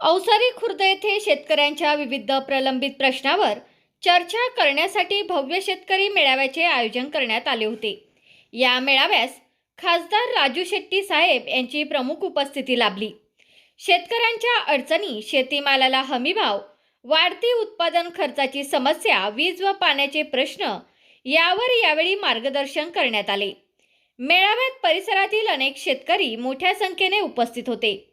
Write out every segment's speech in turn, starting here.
अवसारी खुर्द येथे शेतकऱ्यांच्या विविध प्रलंबित प्रश्नावर चर्चा करण्यासाठी भव्य शेतकरी मेळाव्याचे आयोजन करण्यात आले होते. या मेळाव्यास खासदार राजू शेट्टी साहेब यांची प्रमुख उपस्थिती लाभली. शेतकऱ्यांच्या अडचणी शेतीमालाला हमीभाव वाढती उत्पादन खर्चाची समस्या वीज व पाण्याचे प्रश्न यावर यावेळी मार्गदर्शन करण्यात आले. मेळाव्यात परिसरातील अनेक शेतकरी मोठ्या संख्येने उपस्थित होते.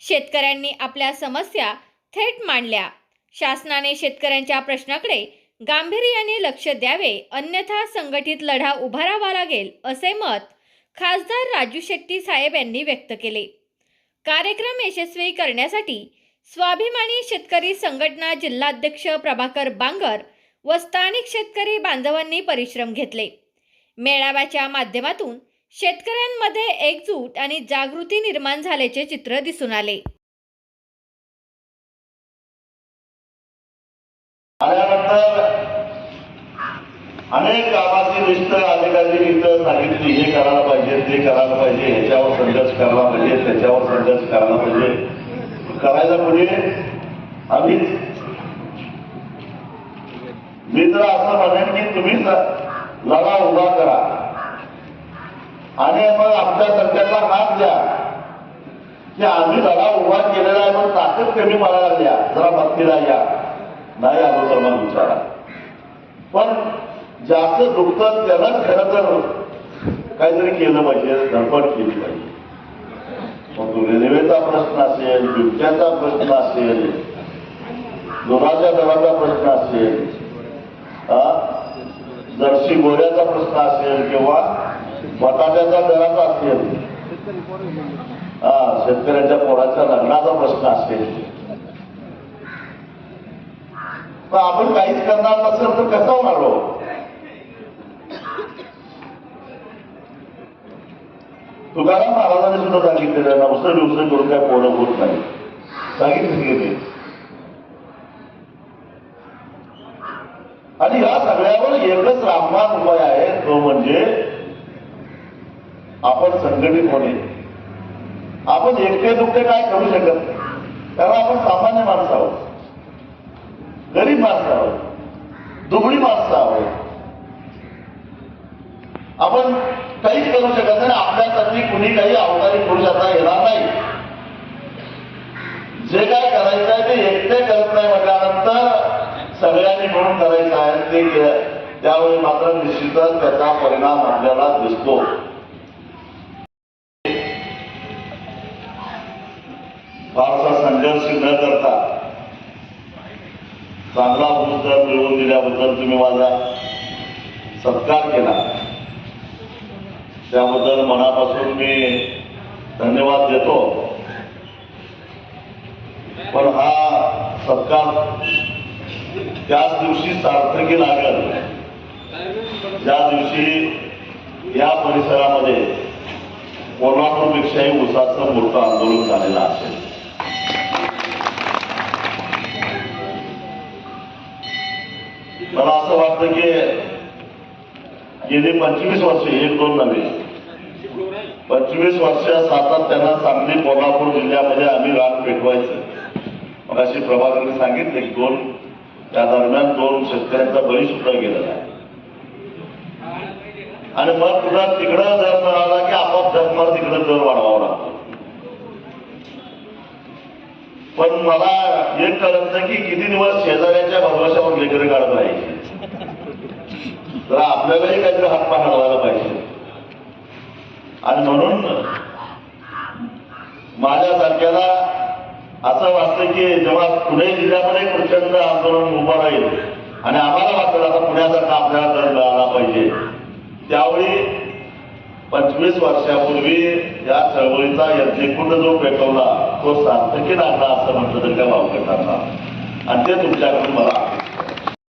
शेतकऱ्यांनी आपल्या समस्या थेट मांडल्या. शासनाने शेतकऱ्यांच्या प्रश्नाकडे गांभीर्याने लक्ष द्यावे अन्यथा संघटित लढा उभारावा लागेल असे मत खासदार राजू शेट्टी साहेब यांनी व्यक्त केले. कार्यक्रम यशस्वी करण्यासाठी स्वाभिमानी शेतकरी संघटना जिल्हाध्यक्ष प्रभाकर बांगर व स्थानिक शेतकरी बांधवांनी परिश्रम घेतले. मेळाव्याच्या माध्यमातून शेतकऱ्यांमध्ये एकजूट आणि जागृती निर्माण झाल्याचे चित्र दिसून आले. आल्यानंतर अनेक कामाची लिस्ट अधिकारी इथं सांगितली हे करायला पाहिजे ते करायला पाहिजे ह्याच्यावर संघर्ष करायला पाहिजे त्याच्यावर संघर्ष करायला पाहिजे. करायला पुढे आम्ही मी तर असं म्हणेन की तुम्ही लढा उभा करा. आणि मग आमच्या सरकारला हात द्या. की आम्ही लढा उभा केलेला आहे पण ताकद कमी मला लागल्या. जरा भक्तीला या. नाही आलो तर मग विचारा. पण जास्त दुखतं त्यालाच खरं तर काहीतरी केलं पाहिजे धडपड केली पाहिजे. मग तो रेल्वेचा प्रश्न असेल बिबट्याचा प्रश्न असेल दुधाच्या दराचा प्रश्न असेल जर्सी गोऱ्याचा प्रश्न असेल किंवा बटाट्याचा दराचा असेल हा शेतकऱ्याच्या पोराच्या लग्नाचा प्रश्न असेल पण आपण काहीच करणार नसेल तर कसं होणार हो तुकाराम महाराजांनी सुद्धा सांगितलेलं आहे, नवसं दिवस करून काय पोरं होत नाही. सांगितलं गेले आणि या सगळ्यावर एकच रामबाण उपाय आहे तो म्हणजे आपण संघटित होणे. आपण एकटे दुखटे काय करू शकत नाही. कारण आपण सामान्य माणसं आहोत. गरीब माणसं आहोत. दुबळी माणसं आहोत. आपण काहीच करू शकत नाही आपल्यासाठी कुणी काही अवतारी पुरुष आता येणार नाही. जे काय करायचं आहे ते एकटे करत नाही म्हटल्यानंतर सगळ्यांनी म्हणून करायचं आहे. ते त्यावेळी मात्र निश्चितच त्याचा परिणाम आपल्याला दिसतो. फारसा संघर्ष न करता चांगला पुरस्कार मिळवून दिल्याबद्दल तुम्ही माझा सत्कार केला. त्याबद्दल मनापासून मी धन्यवाद देतो. पण हा सत्कार त्याच दिवशी सार्थकी लागल. ज्या दिवशी या परिसरामध्ये कोल्हापूरपेक्षाही उसाचं मोठं आंदोलन झालेलं असेल. मला असं पंचवीस वर्ष एक दोन नव्हे. पंचवीस वर्षा सातत्यानं सांगली कोल्हापूर जिल्ह्यामध्ये आम्ही रान पेटवायचं. मग अशी प्रभाकरने सांगितले की दोन त्या दरम्यान दोन शेतकऱ्यांचा बळी सुद्धा गेलेला आहे. आणि मग तुला तिकडं दर मिळाला की आपाप जगमार तिकडं दर वाढवावा लागतो. पण मला एक कळत नाही की किती दिवस शेजाऱ्याच्या भरवशावर लेकर काढत राहायचे. तर आपल्यालाही काहीतरी हातपाय हलवायला पाहिजे. आणि म्हणून माझ्यासारख्याला असं वाटतं की जेव्हा पुणे जिल्ह्यामध्ये प्रचंड आंदोलन उभं राहील आणि आम्हाला वाटतं आता पुण्यासारखा आपल्याला दर मिळाला पाहिजे. त्यावेळी पंचवीस वर्षापूर्वी या चळवळीचा यज्ञकुंड जो पेटवला तो सार्थकी लागला असं म्हटलं तरी त्या वावगं आणि ते तुमच्याकडून मला